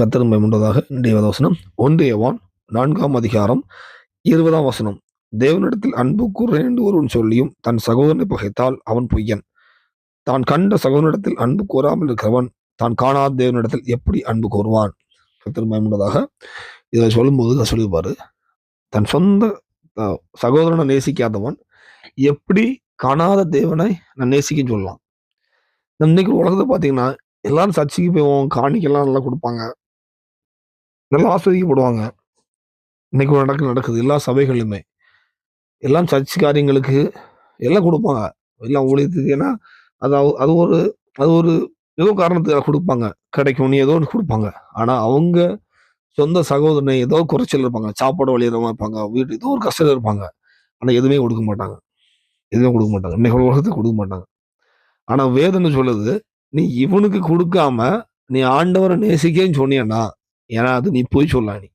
கத்தருமை உண்டதாக இன்றைய வசனம். ஒன்றியவான் நான்காம் அதிகாரம் இருபதாம் வசனம். தேவனிடத்தில் அன்பு கூறுறேன் என்று ஒருவன் சொல்லியும் தன் சகோதரனை பகைத்தால் அவன் பொய்யன். தான் கண்ட சகோதரனிடத்தில் அன்பு கூறாமல் இருக்கிறவன் தான் காணாத தேவனிடத்தில் எப்படி அன்பு கூறுவான்? கத்தருமை உண்டதாக இதை சொல்லும்போது நான் சொல்லியிருப்பாரு தன் சொந்த சகோதரனை நேசிக்காதவன் எப்படி காணாத தேவனை நான் நேசிக்கன்னு சொல்லலாம். நம்ம இன்னைக்கு உலகத்தை பார்த்தீங்கன்னா எல்லாரும் சர்ச்சைக்கு போவோம் காணிக்கெல்லாம் நல்லா கொடுப்பாங்க. நல்லா ஆஸ்வதிக்கப்படுவாங்க. இன்னைக்கு ஒரு நடக்கு நடக்குது. எல்லா சபைகளுமே. எல்லாம் சர்ச் காரியங்களுக்கு எல்லாம் கொடுப்பாங்க. எல்லாம் ஊழியத்துக்கு ஏன்னா அது அவ- அது ஒரு அது ஒரு ஏதோ காரணத்துக்காக கொடுப்பாங்க. கிடைக்கும் நீ ஏதோ ஒன்று கொடுப்பாங்க. ஆனால் அவங்க சொந்த சகோதரனை ஏதோ குறைச்சல் இருப்பாங்க. சாப்பாடு வழியிறமா இருப்பாங்க. வீட்டு ஏதோ ஒரு கஷ்டம் இருப்பாங்க. ஆனால் எதுவுமே கொடுக்க மாட்டாங்க. எதுவுமே கொடுக்க மாட்டாங்க. இன்னைக்கு உலகத்துக்கு கொடுக்க மாட்டாங்க. ஆனால் வேதனை சொல்லுது நீ இவனுக்கு கொடுக்காம நீ ஆண்டவரை நேசிக்கேன்னு சொன்னியன்னா ஏன்னா அது நீ போய் சொல்லலாம் நீ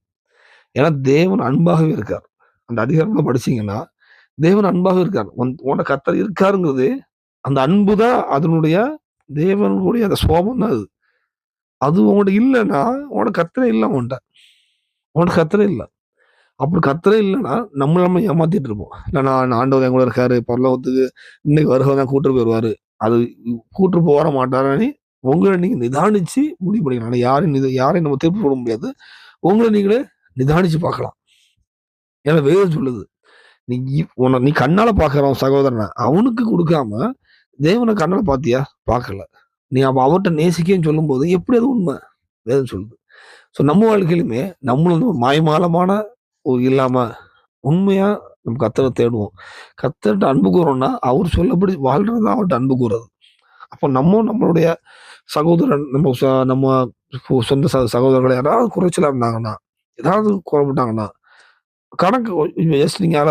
ஏன்னா தேவன் அன்பாகவே இருக்கார். அந்த அதிகாரம்ல படிச்சீங்கன்னா தேவன் அன்பாக இருக்கார். உன் கத்தர் இருக்காருங்கிறது அந்த அன்பு தான் அதனுடைய தேவனுடைய அந்த சோபம் தான் அது. அது உன்கிட்ட இல்லைன்னா உனக்கு கத்தரே இல்லை உன்கிட்ட. உனக்கு கத்தரே இல்லை. அப்படி கத்தரே இல்லைன்னா நம்ம நம்ம ஏமாத்திட்டு இருப்போம். இல்லை நான் ஆண்டவர் என் கூட இருக்காரு பரலோகத்துக்கு இன்னைக்கு வருகை கூட்டு போயிடுவாரு. அது கூட்டு போக மாட்டாரன்னு உங்களை நீங்க நிதானிச்சு முடிவு பண்ணிக்கலாம் ஆனால் யாரையும் நித- யாரையும் நம்ம திருப்பி போட முடியாது. உங்களை நீங்களே நிதானிச்சு பார்க்கலாம். ஏன்னா வேதம் சொல்லுது நீ உன உன்னை நீ கண்ணால பாக்குறவன் சகோதரனை. அவனுக்கு கொடுக்காம தேவனை கண்ணால பாத்தியா பார்க்கல. நீ அப்ப அவர்கிட்ட நேசிக்கன்னு சொல்லும்போது எப்படி அது உண்மை? வேதம் சொல்லுது. ஸோ நம்ம வாழ்க்கையிலுமே நம்மளும் வந்து மாயமாலமான ஒரு இல்லாம உண்மையா நம்ம கத்தரை தேடுவோம். கத்தர்கிட்ட அன்பு கூறோம்னா அவர் சொல்லப்படி வாழ்றது தான் அவர்கிட்ட அன்பு கூறுறது. அப்போ நம்ம நம்மளுடைய சகோதரன் நம்ம ச- நம்ம சொந்த ச- சகோதரர்கள் யாராவது குறைச்சலாக இருந்தாங்கன்னா ஏதாவது குறைப்பட்டாங்கன்னா கணக்கு ஜஸ்ட் நீங்கள்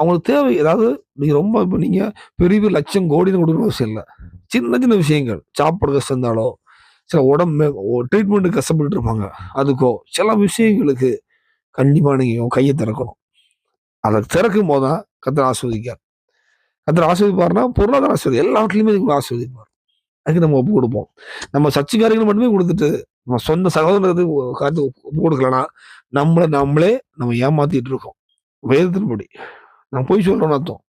அவங்களுக்கு தேவை ஏதாவது நீங்கள் ரொம்ப இப்போ நீங்கள் பெரிய பெரிய லட்சம் கோடின்னு கொடுக்கணும் அவசியம் இல்லை. சின்ன சின்ன விஷயங்கள் சாப்பாடு கஷ்டம் இருந்தாலோ சில உடம்பு ட்ரீட்மெண்ட்டு கஷ்டப்பட்டு இருப்பாங்க அதுக்கோ சில விஷயங்களுக்கு கண்டிப்பாக நீங்கள் கையை திறக்கணும். அதை திறக்கும் போது தான் கத்தர் ஆஸ்வதிக்கார் கத்தர் ஆஸ்வதிப்பாருன்னா பொருளாதார ஆஸ்வதி எல்லாத்துலயுமே இதுக்கு ஆஸ்வதிப்பார். அதுக்கு நம்ம ஒப்பு கொடுப்போம். நம்ம சர்ச்சைக்காரர்கள் மட்டுமே கொடுத்துட்டு நம்ம சொந்த சகோதரத்துக்கு காத்து ஒப்பு கொடுக்கலனா நம்மளை நம்மளே நம்ம ஏமாத்திட்டு இருக்கோம். வேதத்தின்படி. நம்ம போய் சொல்றோம்னு அர்த்தம்.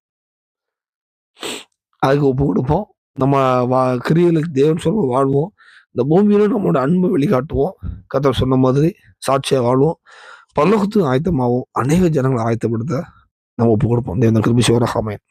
அதுக்கு ஒப்பு கொடுப்போம். நம்ம வா கிரியலுக்கு தேவன் சொல்ல வாழ்வோம். இந்த பூமியில நம்மளோட அன்பை வெளிக்காட்டுவோம். கத்தர் சொன்ன மாதிரி சாட்சியாக வாழ்வோம். பல்லோகத்துக்கு ஆயத்தமாகவும் அநேக ஜனங்களை ஆயத்தப்படுத்த நம்ம ஒப்பு கொடுப்போம். தேவன் கிருபி சிவராகாமன்